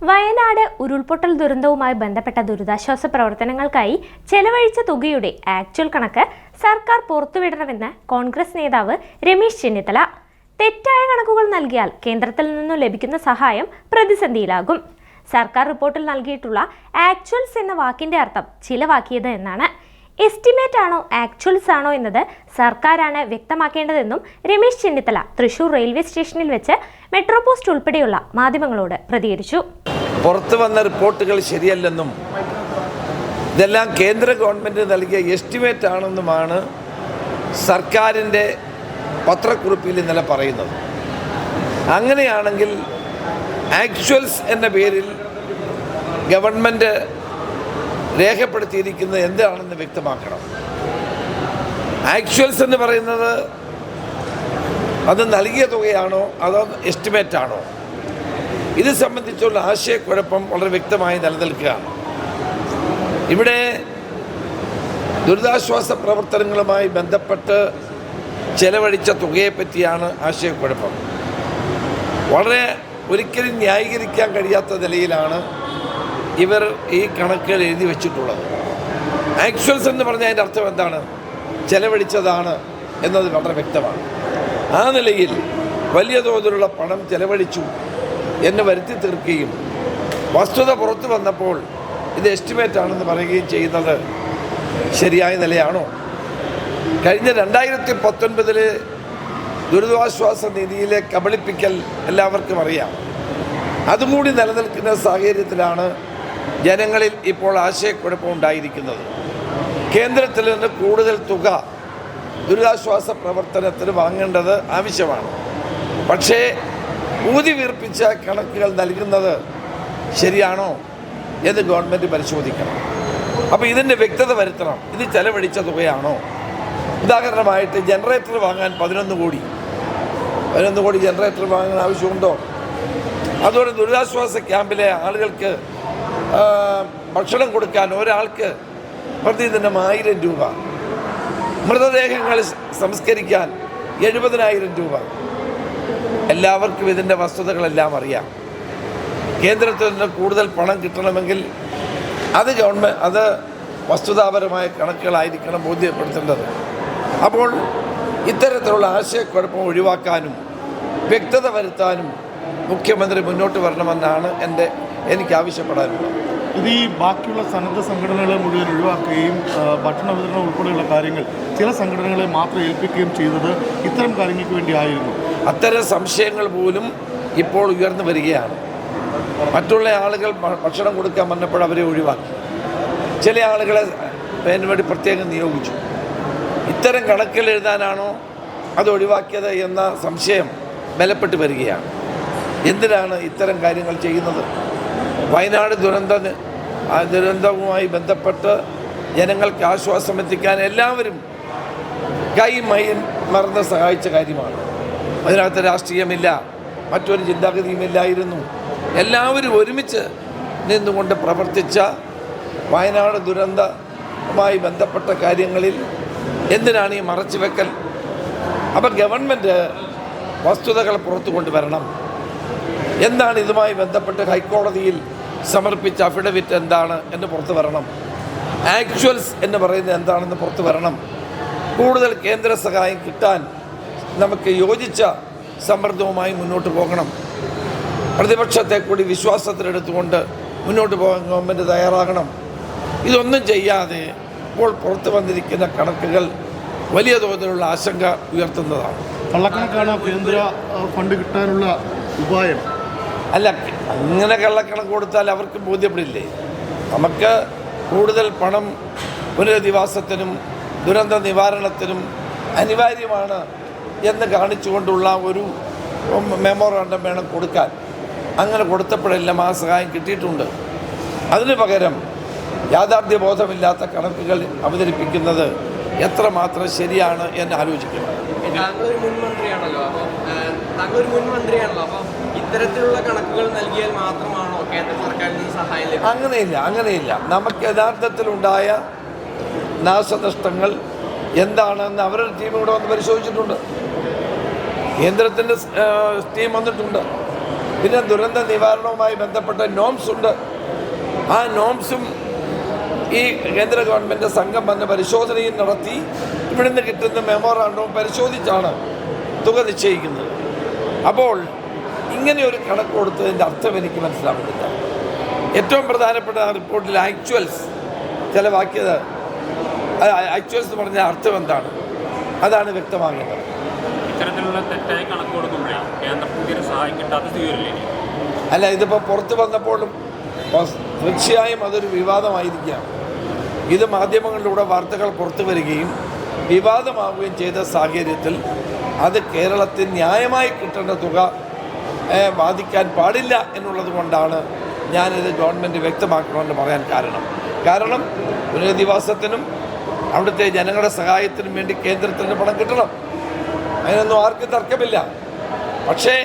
വയനാട് ഉരുൾപൊട്ടൽ ദുരന്തവുമായി ബന്ധപ്പെട്ട ദുരിതാശ്വാസ പ്രവർത്തനങ്ങൾക്കായി ചെലവഴിച്ച തുകയുടെ ആക്ച്വൽ കണക്ക് സർക്കാർ പുറത്തുവിടണമെന്ന് കോൺഗ്രസ് നേതാവ് രമേശ് ചെന്നിത്തല. തെറ്റായ കണക്കുകൾ നൽകിയാൽ കേന്ദ്രത്തിൽ നിന്നും ലഭിക്കുന്ന സഹായം പ്രതിസന്ധിയിലാകും. സർക്കാർ റിപ്പോർട്ടിൽ നൽകിയിട്ടുള്ള ആക്ച്വൽസ് എന്ന വാക്കിന്റെ അർത്ഥം ചിലവാക്കിയത് എന്നാണ്. എസ്റ്റിമേറ്റ് ആണോ ആക്ച്വൽസ് ആണോ എന്നത് സർക്കാരാണ് വ്യക്തമാക്കേണ്ടതെന്നും രമേശ് ചെന്നിത്തല തൃശൂർ റെയിൽവേ സ്റ്റേഷനിൽ വെച്ച് മെട്രോ പോസ്റ്റ് ഉൾപ്പെടെയുള്ള മാധ്യമങ്ങളോട് പ്രതികരിച്ചു. പുറത്തു വന്ന റിപ്പോർട്ടുകൾ ശരിയല്ലെന്നും ഇതെല്ലാം കേന്ദ്ര ഗവൺമെന്റ് നൽകിയ എസ്റ്റിമേറ്റ് ആണെന്നുമാണ് സർക്കാരിന്റെ പത്രക്കുറിപ്പിൽ ഇന്നലെ പറയുന്നത്. അങ്ങനെയാണെങ്കിൽ ആക്ച്വൽസ് എന്ന പേരിൽ ഗവൺമെന്റ് രേഖപ്പെടുത്തിയിരിക്കുന്നത് എന്താണെന്ന് വ്യക്തമാക്കണം. ആക്ച്വൽസ് എന്ന് പറയുന്നത് അത് നൽകിയ തുകയാണോ അതോ എസ്റ്റിമേറ്റ് ആണോ? ഇത് സംബന്ധിച്ചുള്ള ആശയക്കുഴപ്പം വളരെ വ്യക്തമായി നിലനിൽക്കുകയാണ്. ഇവിടെ ദുരിതാശ്വാസ പ്രവർത്തനങ്ങളുമായി ബന്ധപ്പെട്ട് ചെലവഴിച്ച തുകയെപ്പറ്റിയാണ് ആശയക്കുഴപ്പം. വളരെ ഒരിക്കലും ന്യായീകരിക്കാൻ കഴിയാത്ത നിലയിലാണ് ഇവർ ഈ കണക്കുകൾ എഴുതി വെച്ചിട്ടുള്ളത്. ആക്ച്വൽസ് എന്ന് പറഞ്ഞാൽ അതിന്റെ അർത്ഥം എന്താണ്? ചെലവഴിച്ചതാണ് എന്നത് വളരെ വ്യക്തമാണ്. ആ നിലയിൽ വലിയ തോതിലുള്ള പണം ചെലവഴിച്ചു എന്ന് വരുത്തി തീർക്കുകയും വസ്തുത പുറത്തു വന്നപ്പോൾ ഇത് എസ്റ്റിമേറ്റ് ആണെന്ന് പറയുകയും ചെയ്യുന്നത് ശരിയായ നിലയാണോ? കഴിഞ്ഞ രണ്ടായിരത്തി പത്തൊൻപതിൽ ദുരിതാശ്വാസ നിധിയിലെ കബളിപ്പിക്കൽ എല്ലാവർക്കും അറിയാം. അതും കൂടി നിലനിൽക്കുന്ന സാഹചര്യത്തിലാണ് ജനങ്ങളിൽ ഇപ്പോൾ ആശയക്കുഴപ്പം ഉണ്ടായിരിക്കുന്നത്. കേന്ദ്രത്തിൽ നിന്ന് കൂടുതൽ തുക ദുരിതാശ്വാസ പ്രവർത്തനത്തിന് വാങ്ങേണ്ടത് ആവശ്യമാണ്. പക്ഷേ ഊതി വീർപ്പിച്ച കണക്കുകൾ നൽകുന്നത് ശരിയാണോ എന്ന് ഗവൺമെന്റ് പരിശോധിക്കണം. അപ്പോൾ ഇതിന്റെ വ്യക്തത വരുത്തണം. ഇത് ചെലവഴിച്ച തുകയാണോ? ഉദാഹരണമായിട്ട് ജനറേറ്റർ വാങ്ങാൻ പതിനൊന്ന് കോടി. പതിനൊന്ന് കോടി ജനറേറ്റർ വാങ്ങാൻ ആവശ്യമുണ്ടോ? അതുപോലെ ദുരിതാശ്വാസ ക്യാമ്പിലെ ആളുകൾക്ക് ഭക്ഷണം കൊടുക്കാൻ ഒരാൾക്ക് പ്രതിദിനം ആയിരം രൂപ. മൃതദേഹങ്ങൾ സംസ്കരിക്കാൻ എഴുപതിനായിരം രൂപ. എല്ലാവർക്കും ഇതിന്റെ വസ്തുതകളെല്ലാം അറിയാം. കേന്ദ്രത്തിൽ നിന്ന് കൂടുതൽ പണം കിട്ടണമെങ്കിൽ അത് ഗവൺമെന്റ് അത് വസ്തുതാപരമായ കണക്കുകളായിരിക്കണം ബോധ്യപ്പെടുത്തേണ്ടത്. അപ്പോൾ ഇത്തരത്തിലുള്ള ആശയക്കുഴപ്പം ഒഴിവാക്കാനും വ്യക്തത വരുത്താനും മുഖ്യമന്ത്രി മുന്നോട്ട് വരണമെന്നാണ് എന്റെ എനിക്ക് ആവശ്യപ്പെടാനുള്ളത് ഇത് ഈ ബാക്കിയുള്ള സന്നദ്ധ സംഘടനകളെ മുഴുവൻ ഒഴിവാക്കുകയും ഭക്ഷണ വിതരണം ഉൾപ്പെടെയുള്ള കാര്യങ്ങൾ ചില സംഘടനകളെ മാത്രം ഏൽപ്പിക്കുകയും ചെയ്തത് ഇത്തരം കാര്യങ്ങൾക്ക് വേണ്ടിയായിരുന്നു. അത്തരം സംശയങ്ങൾ പോലും ഇപ്പോൾ ഉയർന്നു വരികയാണ്. മറ്റുള്ള ആളുകൾ ഭക്ഷണം കൊടുക്കാൻ വന്നപ്പോൾ അവരെ ഒഴിവാക്കി. ചില ആളുകളെ അതിന് വേണ്ടി പ്രത്യേകം നിയോഗിച്ചു. ഇത്തരം കണക്കുകൾ എഴുതാനാണോ അത് ഒഴിവാക്കിയത് എന്ന സംശയം ബലപ്പെട്ട് വരികയാണ്. എന്തിനാണ് ഇത്തരം കാര്യങ്ങൾ ചെയ്യുന്നത്? വയനാട് ദുരന്ത ദുരന്തവുമായി ബന്ധപ്പെട്ട് ജനങ്ങൾക്ക് ആശ്വാസം എത്തിക്കാൻ എല്ലാവരും കൈ മൈ മറന്ന് സഹായിച്ച കാര്യമാണ്. അതിനകത്ത് രാഷ്ട്രീയമില്ല മറ്റൊരു ചിന്താഗതിയുമില്ലായിരുന്നു. എല്ലാവരും ഒരുമിച്ച് നിന്നുകൊണ്ട് പ്രവർത്തിച്ച വയനാട് ദുരന്തവുമായി ബന്ധപ്പെട്ട കാര്യങ്ങളിൽ എന്തിനാണ് ഈ മറച്ചു വെക്കൽ അപ്പം ഗവൺമെന്റ് വസ്തുതകൾ പുറത്തു കൊണ്ടുവരണം എന്താണ് ഇതുമായി ബന്ധപ്പെട്ട് ഹൈക്കോടതിയിൽ സമർപ്പിച്ച അഫിഡവിറ്റ് എന്താണ് എന്ന് പുറത്തു വരണം. ആക്ച്വൽസ് എന്ന് പറയുന്നത് എന്താണെന്ന് പുറത്തു വരണം. കൂടുതൽ കേന്ദ്ര സഹായം കിട്ടാൻ നമുക്ക് യോജിച്ച സമ്മർദ്ദവുമായി മുന്നോട്ട് പോകണം. പ്രതിപക്ഷത്തെ കൂടി വിശ്വാസത്തിലെടുത്തുകൊണ്ട് മുന്നോട്ട് പോകാൻ ഗവൺമെന്റ് തയ്യാറാകണം. ഇതൊന്നും ചെയ്യാതെ ഇപ്പോൾ പുറത്തു വന്നിരിക്കുന്ന കണക്കുകൾ വലിയ തോതിലുള്ള ആശങ്ക ഉയർത്തുന്നതാണ്. കള്ളക്കണക്കാണ് കേന്ദ്ര ഫണ്ട് കിട്ടാനുള്ള ഉപായം. അല്ല അങ്ങനെ കള്ളക്കണക്ക് കൊടുത്താൽ അവർക്ക് ബോധ്യപ്പെടില്ലേ? നമുക്ക് കൂടുതൽ പണം പുനരധിവാസത്തിനും ദുരന്ത നിവാരണത്തിനും അനിവാര്യമാണ് എന്ന് കാണിച്ചുകൊണ്ടുള്ള ഒരു മെമ്മോറാണ്ടം വേണം കൊടുക്കാൻ. അങ്ങനെ കൊടുത്തപ്പോഴെല്ലാം ആ സഹായം കിട്ടിയിട്ടുണ്ട്. അതിന് പകരം യാഥാർത്ഥ്യബോധമില്ലാത്ത കണക്കുകൾ അവതരിപ്പിക്കുന്നത് എത്രമാത്രം ശരിയാണ് എന്ന് ആലോചിക്കണം. താങ്കൾ ഒരു മന്ത്രിയാണല്ലോ അപ്പോൾ താങ്കൾ ഒരു മുൻ മന്ത്രിയാണല്ലോ അപ്പോൾ ഇത്തരത്തിലുള്ള കണക്കുകൾ നൽകിയാൽ മാത്രമാണോ കേന്ദ്ര സർക്കാരിൽ നിന്ന് സഹായം അങ്ങനെയില്ല അങ്ങനെയില്ല. നമുക്ക് യഥാർത്ഥത്തിലുണ്ടായ നാശനഷ്ടങ്ങൾ എന്താണെന്ന് അവരുടെ ടീം ഇവിടെ വന്ന് പരിശോധിച്ചിട്ടുണ്ട്. കേന്ദ്രത്തിന്റെ ടീം വന്നിട്ടുണ്ട്. പിന്നെ ദുരന്ത നിവാരണവുമായി ബന്ധപ്പെട്ട നോംസ് ഉണ്ട്. ആ നോംസും ഈ കേന്ദ്ര ഗവൺമെന്റ് സംഘം വന്ന് പരിശോധനയും നടത്തി ഇവിടുന്ന് കിട്ടുന്ന മെമ്മോറാണ്ടവും പരിശോധിച്ചാണ് തുക നിശ്ചയിക്കുന്നത്. അപ്പോൾ ഇങ്ങനെ ഒരു കണക്ക് കൊടുത്തതിന്റെ അർത്ഥം എനിക്ക് മനസ്സിലാവുന്നില്ല. ഏറ്റവും പ്രധാനപ്പെട്ട ആ റിപ്പോർട്ടിൽ ആക്ച്വൽസ് ചില ചിലവാക്കിയത് ആക്ച്വൽസ് എന്ന് പറഞ്ഞ അർത്ഥം എന്താണ്? അതാണ് വ്യക്തമാകേണ്ടത്. ഇത്തരത്തിലുള്ള തെറ്റായ കണക്ക് കൊടുക്കുമ്പോഴേ സ്വീകരില്ലേ അല്ല ഇതിപ്പോൾ പുറത്ത് വന്നപ്പോഴും തീർച്ചയായും അതൊരു വിവാദമായിരിക്കാം ഇത് മാധ്യമങ്ങളിലൂടെ വാർത്തകൾ പുറത്തു വരികയും വിവാദമാവുകയും ചെയ്ത സാഹചര്യത്തിൽ അത് കേരളത്തിൽ ന്യായമായി കിട്ടേണ്ട തുക ബാധിക്കാൻ പാടില്ല എന്നുള്ളത് കൊണ്ടാണ് ഞാനിത് ഗവൺമെന്റ് വ്യക്തമാക്കണമെന്ന് പറയാൻ കാരണം. കാരണം പുനരധിവാസത്തിനും അവിടുത്തെ ജനങ്ങളുടെ സഹായത്തിനും വേണ്ടി കേന്ദ്രത്തിന് പണം കിട്ടണം. അതിനൊന്നും ആർക്കും തർക്കമില്ല. പക്ഷേ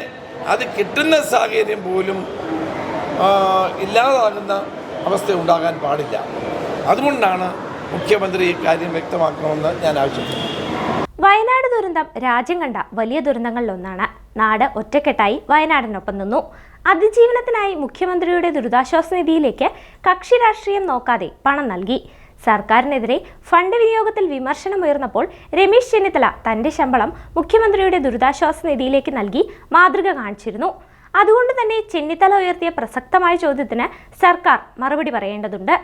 അത് കിട്ടുന്ന സാഹചര്യം പോലും ഇല്ലാതാകുന്ന അവസ്ഥ ഉണ്ടാകാൻ പാടില്ല. അതുകൊണ്ടാണ് മുഖ്യമന്ത്രി ഈ കാര്യം വ്യക്തമാക്കണമെന്ന് ഞാൻ ആവശ്യപ്പെടുന്നു ദുരന്തം രാജ്യം കണ്ട വലിയ ദുരന്തങ്ങളിലൊന്നാണ്. നാട് ഒറ്റക്കെട്ടായി വയനാടിനൊപ്പം നിന്നു. അതിജീവനത്തിനായി മുഖ്യമന്ത്രിയുടെ ദുരിതാശ്വാസ നിധിയിലേക്ക് കക്ഷി രാഷ്ട്രീയം നോക്കാതെ പണം നൽകി. സർക്കാരിനെതിരെ ഫണ്ട് വിനിയോഗത്തിൽ വിമർശനമുയർന്നപ്പോൾ രമേശ് ചെന്നിത്തല തന്റെ ശമ്പളം മുഖ്യമന്ത്രിയുടെ ദുരിതാശ്വാസ നിധിയിലേക്ക് നൽകി മാതൃക കാണിച്ചിരുന്നു. അതുകൊണ്ട് തന്നെ ചെന്നിത്തല ഉയർത്തിയ പ്രസക്തമായ ചോദ്യത്തിന് സർക്കാർ മറുപടി പറയേണ്ടതുണ്ട്.